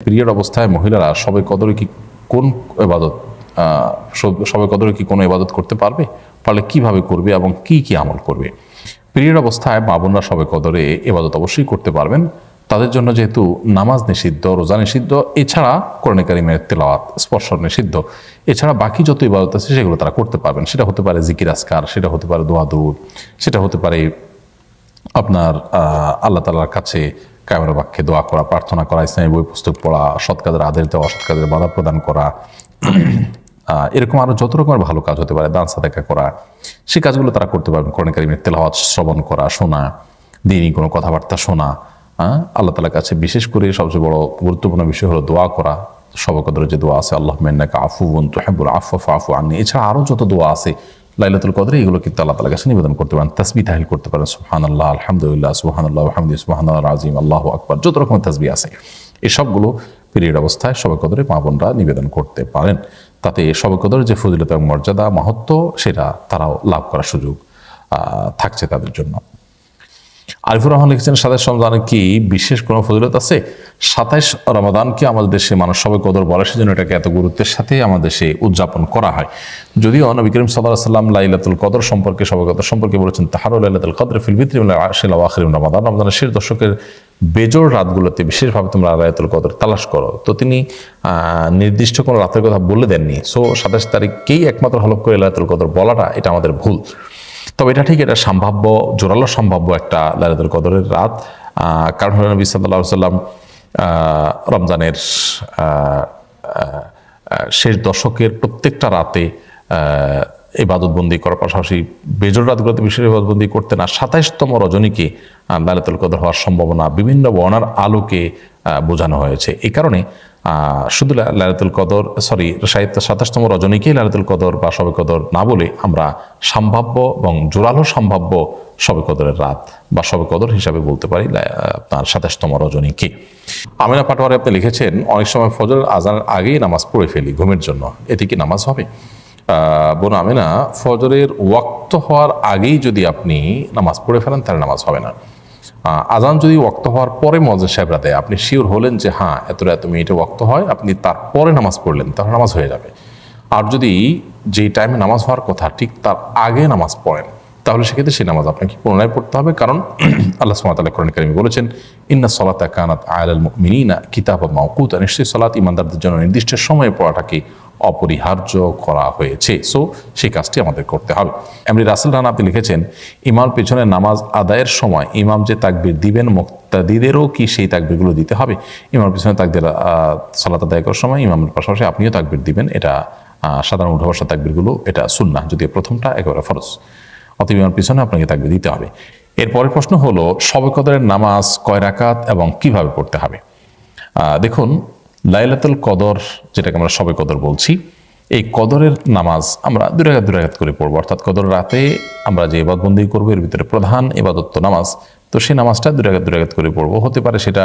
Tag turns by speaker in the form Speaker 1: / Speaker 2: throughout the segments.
Speaker 1: Period অবস্থায় মহিলারা সবে কদরে কি কোন এবাদত সবে কদরে কি কোনো ইবাদত করতে পারবে? পারলে কীভাবে করবে এবং কি কি আমল করবে? পিরিয়ড অবস্থায় মা বোনরা সবে কদরে এবাদত অবশ্যই করতে পারবেন। তাদের জন্য যেহেতু নামাজ নিষিদ্ধ, রোজা নিষিদ্ধ, এছাড়া কোরআন কারিমের তেলাওয়াত, স্পর্শ নিষিদ্ধ, এছাড়া বাকি যত ইবাদত আছে সেগুলো তারা করতে পারবেন। সেটা হতে পারে জিকির আসকার সেটা হতে পারে দোয়া সেটা হতে পারে আপনার আল্লাহ তালার কাছে ক্যামেরা বাক্যে দোয়া করা, প্রার্থনা করা, ইসলামী বই পুস্তক পড়া, সৎ কাজের আদেশ দেওয়া অসৎ বাধা প্রদান করা এরকম আরও যত রকমের ভালো কাজ হতে পারে, দান সাদাকা করা, সেই কাজগুলো তারা করতে পারবেন। কোরআন কারিমের তেলাওয়াত, শ্রবণ করা, শোনা, দিনই কোনো কথাবার্তা শোনা হ্যাঁ আল্লাহ তালার কাছে বিশেষ করে সবচেয়ে বড় গুরুত্বপূর্ণ বিষয় হলো দোয়া করা। সবকদর যে দোয়া আছে আল্লাহ মেন্নাকা আফু বোন তোহেবুল আফু আফু আননি। এছাড়া আরও যত দোয়া আছে লাইলাতুল কদরে এগুলো কিন্তু আল্লাহ তালার কাছে নিবেদন করতে পারেন তাসবি তাহিল করতে পারেন সুহান আল্লাহ আলহামদুলিল্লাহ সুহান আল্লাহ আহমদ সুহান আল্লাহ আজিম আল্লাহ আকবর, যত রকমের তাসবি আছে। এই সবগুলো পিরিয়ড অবস্থায় সবাই কদরে মা বোনরা নিবেদন করতে পারেন। তাতে সবাই কদর যে ফজিলত এবং মর্যাদা মাহাত্ম সেটা তারাও লাভ করার সুযোগ থাকছে তাদের জন্য। আরিফুর রহমান লিখেছেন, সাতাইশ রমজানের কি বিশেষ কোনো ফজিলত আছে? সাতাইশ রমাদানকে আমাদের দেশে মানুষ সবাই কদর বলে? সেজন্য এটাকে এত গুরুত্বের সাথে আমাদের দেশে উদযাপন করা হয়। যদিও নবী করিম সাল্লাহ সাল্লাম লাইলাতুল কদর সম্পর্কে, সবাই কদর সম্পর্কে বলেছেন তাহারুল লাইলাতুল কদর ফিল বিত্রি আশিল আখিরিম রমাদান। রমজানের শেষ দশকের বেজোর রাতগুলোতে বিশেষভাবে তোমরা লাইলাতুল কদর তালাশ করো। তো তিনি নির্দিষ্ট কোনো রাতের কথা বলে দেননি। সো সাতাশ তারিখকেই একমাত্র হলফ করে লাইলাতুল কদর বলাটা এটা আমাদের ভুল। তবে এটা ঠিক, এটা সম্ভাব্য, জোরালো সম্ভাব্য একটা লাইলাতুল কদরের রাত। কারণ হলো নবী আলাইহি সাল্লাম রমজানের শেষ দশকের প্রত্যেকটা রাতে ইবাদতবন্দি করার পাশাপাশি বেজর রাতগুলোতে বিশেষ ইবাদতবন্দি করতেন আর সাতাইশতম রজনীকে আহ, লাইলাতুল কদর হওয়ার সম্ভাবনা বিভিন্ন বর্ণার আলোকে বোঝানো হয়েছে। এই কারণে শুধু লা- লাইলাতুল কদর সরি সাহিত্য সাতাশতম রজনীকেই লাইলাতুল কদর বা সবে কদর না বলে আমরা সম্ভাব্য এবং জোরালো সম্ভাব্য সবে কদরের রাত বা সবে কদর হিসাবে বলতে পারি আপনার সাতাশতম রজনীকে। আমিনা পাটোয়ারি আপনি লিখেছেন অনেক সময় ফজর আজানের আগেই নামাজ পড়ে ফেলি ঘুমের জন্য। এতে কি নামাজ হবে? বোন আমিনা, ফজরের ওয়াক্ত হওয়ার আগেই যদি আপনি নামাজ পড়ে ফেলেন, তাহলে নামাজ হবে না। আজান যদি ওয়াক্ত হওয়ার পরে মজা সাহেবরা দেয়, আপনি শিওর হলেন যে হ্যাঁ এত এত মিনিটে ওয়াক্ত হয়, আপনি তারপরে নামাজ পড়লেন, তাহলে নামাজ হয়ে যাবে। আর যদি যেই টাইমে নামাজ হওয়ার কথা, ঠিক তার আগে নামাজ পড়েন তাহলে সেক্ষেত্রে সেই নামাজ আপনাকে পুনরায় পড়তে হবে। কারণ আল্লাহ সুমাতাল্লাহ কোরআন কারিমি বলেছেন, ইন্না সলাতা কানাত আয়াল মিনিনা কিতাব মাউকুত নিশ্চয়ই সলাত ইমানদারদের জন্য নির্দিষ্ট সময়ে পড়াটাকে অপরিহার্য করা হয়েছে। সো সেই কাজটি আমাদের করতে হবে। এমনি রাসেল রানা আপনি লিখেছেন, ইমাম পেছনে নামাজ আদায়ের সময় ইমাম যে তাকবির দিবেন, মুক্তাদিদেরও কি সেই তাকবিরগুলো দিতে হবে? ইমাম পেছনে তাকদের সালাত আদায় করার সময় ইমামের পাশাপাশি আপনিও তাকবির দিবেন। এটা সাধারণ উঠাবসা তাকবিরগুলো, এটা সুন্না যদিও প্রথমটা একেবারে ফরজ। অতএব ইমামের পিছনে আপনাকে তাকবির দিতে হবে। এরপরের প্রশ্ন হলো শবে কদরের নামাজ কয় রাকাত এবং কীভাবে পড়তে হবে? দেখুন, লাইলাতুল কদর, যেটাকে আমরা সবে কদর বলছি, এই কদরের নামাজ আমরা দুই রাকাত করে পড়ব। অর্থাৎ কদর রাতে আমরা যে এবাদবন্দি করব, এর ভিতরে প্রধান এবাদত্ত নামাজ, তো সেই নামাজটা দুই রাকাত করে পড়ব। হতে পারে সেটা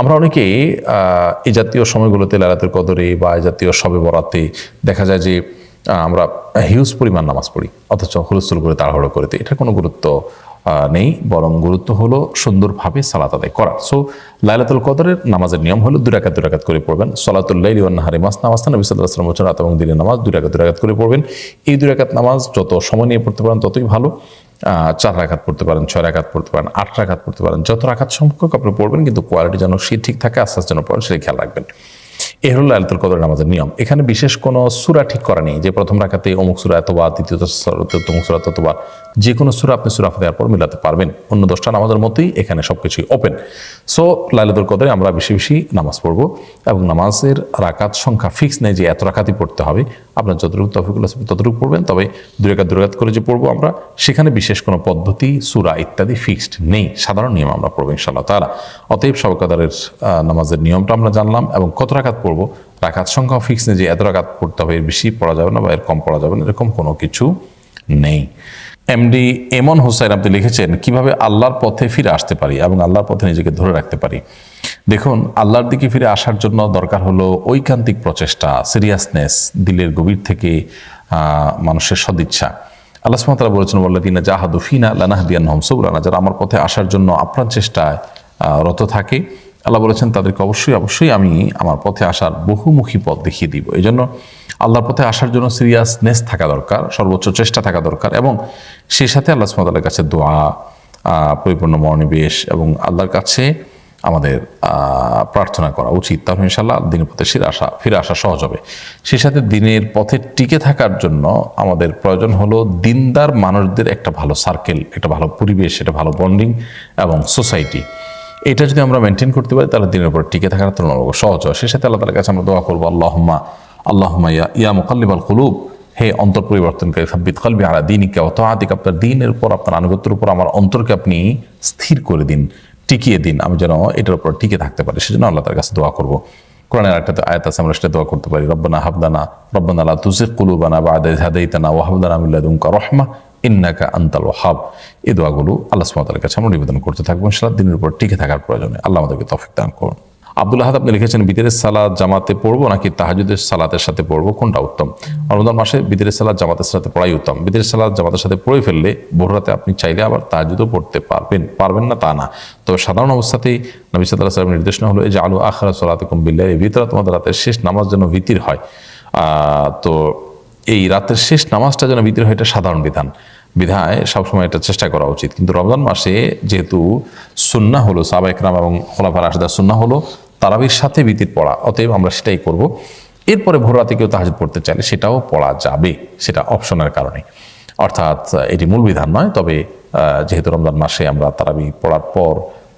Speaker 1: আমরা অনেকে আহ, এই জাতীয় সময়গুলোতে লালাতের কদরে বা এই জাতীয় সবে বরাতে দেখা যায় যে আমরা হিউজ পরিমাণ নামাজ পড়ি অথচ হুলস্থুল করে তাড়াহুড়ো করে দিই। এটার কোনো গুরুত্ব নেই বরং গুরুত্ব হলো সুন্দরভাবে সালাত আদায় করা। সো লাইলাতুল কদরের নামাজের নিয়ম হলো দুরাকাত দুরাকাত করে পড়বেন। সলাতুল্লাহ ইওয়ান নাহারি মাস নামাজ নবী সাল্লাহ আসলাম বছর রাত এবং দিনের নামাজ দুরাকাত দুরাকাত করে পড়বেন। এই দুরাকাত নামাজ যত সময় নিয়ে পড়তে পারেন ততই ভালো। চার রাখাত পড়তে পারেন, ছয় রাখাত পড়তে পারেন, আট রাখাত পড়তে পারেন। যত রাখাত সম্পর্ক আপনি পড়বেন, কিন্তু কোয়ালিটি যেন সে ঠিক থাকে, আস্তে আস্তে যেন পড়েন, সেটা খেয়াল রাখবেন। এ হলো লাইলাতুল কদর নামাজের নিয়ম। এখানে বিশেষ কোনো সুরা ঠিক করা নেই। যে প্রথম রাখাতে অমুক সুরা এতবার, দ্বিতীয় অমুক সুরা ততবার, যে কোনো সুরা আপনি সুরা দেওয়ার পর মিলাতে পারবেন। অন্য দশটা নামাজের মতোই এখানে সবকিছুই ওপেন সো লাইলাতুল কদরে আমরা বেশি বেশি নামাজ পড়ব এবং নামাজের রাকাত সংখ্যা ফিক্স নেই যে এত রাকাতই পড়তে হবে। আপনার যতটুকু তফিকুল আসবে ততটুকু পড়বেন। তবে দুই রাকাত দুই রাকাত করে যে পড়ব আমরা, সেখানে বিশেষ কোনো পদ্ধতি, সুরা ইত্যাদি ফিক্সড নেই। সাধারণ নিয়ম আমরা পড়ব ইনশাল্লাহ তারা অতএব সবকাদারের নামাজের নিয়মটা আমরা জানলাম এবং কত রাকাত পড়ব রাকাত সংখ্যা ফিক্স নেই যে এত রাকাত পড়তে হবে, এর বেশি পড়া যাবে না বা এর কম পড়া যাবে না, এরকম কোনো কিছু নেই। এমডি এমন হোসাইন আপনি লিখেছেন, কীভাবে আল্লাহর পথে ফিরে আসতে পারি এবং আল্লাহর পথে নিজেকে ধরে রাখতে পারি? দেখুন, আল্লাহর দিকে ফিরে আসার জন্য দরকার হলো ঐকান্তিক প্রচেষ্টা সিরিয়াসনেস দিলের গভীর থেকে মানুষের সদিচ্ছা। আল্লাহ সুমতালা বলেছেন বল্লাদিনা জাহাদু ফিনা লানাহদিয়ান হমসুবরানা যারা আমার পথে আসার জন্য আপ্রাণ চেষ্টায় রত থাকে আল্লাহ বলেছেন, তাদেরকে অবশ্যই অবশ্যই আমি আমার পথে আসার বহুমুখী পথ দেখিয়ে দিব। এই জন্য আল্লাহর পথে আসার জন্য সিরিয়াসনেস থাকা দরকার, সর্বোচ্চ চেষ্টা থাকা দরকার এবং সেই সাথে আল্লাহ সুমতালের কাছে দোয়া পরিপূর্ণ মনোনিবেশ এবং আল্লাহর কাছে আমাদের প্রার্থনা করা উচিত। তাহলে ইনশাল্লাহ দিনের পথে ফিরে আসা ফিরে আসা সহজ হবে। সেই সাথে দিনের পথে টিকে থাকার জন্য আমাদের প্রয়োজন হলো দিনদার মানুষদের একটা ভালো সার্কেল একটা ভালো পরিবেশ, একটা ভালো বন্ডিং এবং সোসাইটি এটা যদি আমরা মেনটেন করতে পারি, তাহলে দিনের উপর টিকে থাকার তুলনামূলক সহজ হয়। সেই সাথে আল্লাহ তালার কাছে আমরা দোয়া করব, আল্লাহম্মা আল্লাহম্মা ইয়া ইয়া মুকাল্লিবাল কুলুব, হে অন্তর পরিবর্তনকারী সাব্বিত কলবি আলা অত আদিক আপনার দিনের উপর, আপনার আনুগত্যের উপর, আমার অন্তরকে আপনি স্থির করে দিন, টিকিয়ে দিন, আমি যেন এটার উপর টিকে থাকতে পারি। সেজন্য আল্লাহ তার কাছে দোয়া করব। কোরআনের একটা আয়াত আছে, আমরা সেটা দোয়া করতে পারি। রব্বানা হাবদানা রব্বানা লা তুজিগ কুলুবানা বা ইয হাদাইতানা ওয়া হাব লানা মিন লাদুনকা রাহমা। ইন্নাকা আনতাল হাব এই দোয়াগুলো আল্লাহ তাআলার কাছে আমরা নিবেদন করতে থাকব, ইনশাআল্লাহ দিনের উপর টিকে থাকার প্রয়োজনে। আল্লাহ আমাদেরকে তৌফিক দান করুন। আব্দুল আহাদ আপনি লিখেছেন বিদেরের সালাদ জামাতে পড়ব নাকি তাহাজুদের সালাতের সাথে পড়ব? কোনটা উত্তম? রমজান মাসে বিদেরের সালাদ জামাতের সাথে পড়াই উত্তম। বিদেরের সালাদ জামাতের সাথে পড়ে ফেললে ভোররাতে আপনি চাইলে আবার তাহাজুদও পড়তে পারবেন। পারবেন না তা না। তবে সাধারণ অবস্থাতেই নবী সাল্লাহ সাল্লামের নির্দেশনা হলো এই যে আলু আখরা সালাতে বিল্লাহ এই ভিতরে। তোমাদের রাতের শেষ নামাজ যেন ভিতির হয়। তো এই রাতের শেষ নামাজটা যেন ভিতরে হয়, এটা সাধারণ বিধান। বিধায় সবসময় এটা চেষ্টা করা উচিত। কিন্তু রমজান মাসে যেহেতু সুন্না হলো সাবা একরাম এবং খোলাফার আশদা সুন্না হলো, তারাবির সাথে বিতির পড়া, অতএব আমরা সেটাই করব। এরপরে ভোর রাতে কেউ তাহাজুদ পড়তে চাইলে সেটাও পড়া যাবে, সেটা অপশনের কারণে। অর্থাৎ এটি মূল বিধান নয়, তবে যেহেতু রমজান মাসে আমরা তারাবি পড়ার পর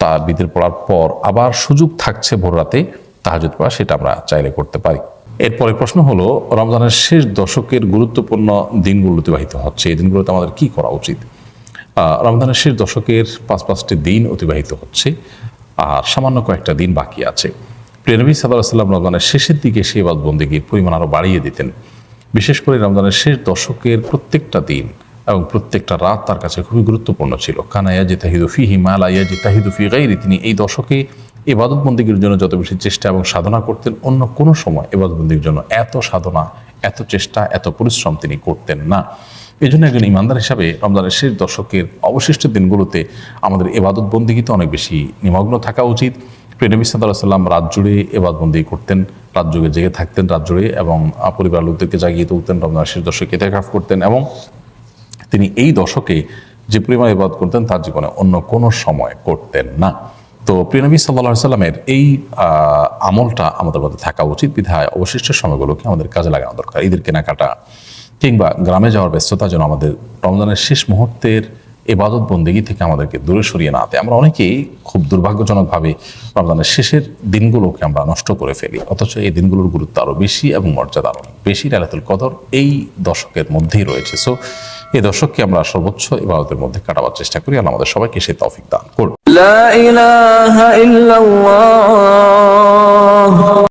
Speaker 1: তা বিতির পড়ার পর আবার সুযোগ থাকছে ভোর রাতে তাহাজুদ পড়া, সেটা আমরা চাইলে করতে পারি। এরপরে প্রশ্ন হলো, রমজানের শেষ দশকের গুরুত্বপূর্ণ দিনগুলো অতিবাহিত হচ্ছে। এই দিনগুলোতে আমাদের কি করা উচিত? রমজানের শেষ দশকের পাঁচ পাঁচটি দিন অতিবাহিত হচ্ছে, আর সামান্য কয়েকটা দিন বাকি আছে। প্রিয়নবী সাল্লাহ সাল্লাম রমজানের শেষের দিকে সেবাদ বন্দিগির পরিমাণ আরও বাড়িয়ে দিতেন। বিশেষ করে রমজানের শেষ দশকের প্রত্যেকটা দিন এবং প্রত্যেকটা রাত তার কাছে খুবই গুরুত্বপূর্ণ ছিল। কানা ইয়াজি তাহিদু ফি হিমালা ইয়াজি তাহিদু গাইরি তিনি এই দশকে এবাদত বন্দীগীর জন্য যত বেশি চেষ্টা এবং সাধনা করতেন, অন্য কোনো সময় এবাদত বন্দীর জন্য এত সাধনা, এত চেষ্টা, এত পরিশ্রম তিনি করতেন না। এই জন্য একজন ইমানদার হিসাবে রমজানের শেষ দশকের অবশিষ্ট দিনগুলোতে আমাদের এবাদত বন্দীগীতে অনেক বেশি নিমগ্ন থাকা উচিত। প্রেনবী রাত জুড়ে এবাদবন্দি করতেন, রাত যুগে জেগে থাকতেন, রাত জুড়ে এবং পরিবার লোকদেরকে জাগিয়ে তুলতেন, রমজানের শেষ দশকে এতেকাফ করতেন এবং তিনি এই দশকে যে পরিমাণ এবাদ করতেন তার জীবনে অন্য কোনো সময় করতেন না। তো প্রিয়নবী সাল্লাহ সাল্লামের এই আমলটা আমাদের মধ্যে থাকা উচিত। বিধায় অবশিষ্ট সময়গুলোকে আমাদের কাজে লাগানো দরকার। ঈদের কেনাকাটা কিংবা গ্রামে যাওয়ার ব্যস্ততা যেন আমাদের রমজানের শেষ মুহূর্তের এবাদত বন্দেগী থেকে আমাদেরকে দূরে সরিয়ে না আমরা অনেকেই খুব দুর্ভাগ্যজনকভাবে রমজানের শেষের দিনগুলোকে আমরা নষ্ট করে ফেলি। অথচ এই দিনগুলোর গুরুত্ব আরও বেশি এবং মর্যাদা আরও বেশি। লালাতুল কদর এই দশকের মধ্যেই রয়েছে। সো এই দর্শককে আমরা সর্বোচ্চ ইবাদতের মধ্যে কাটাবার চেষ্টা করি। আল্লাহ আমাদের সবাইকে সেই তৌফিক দান করুন।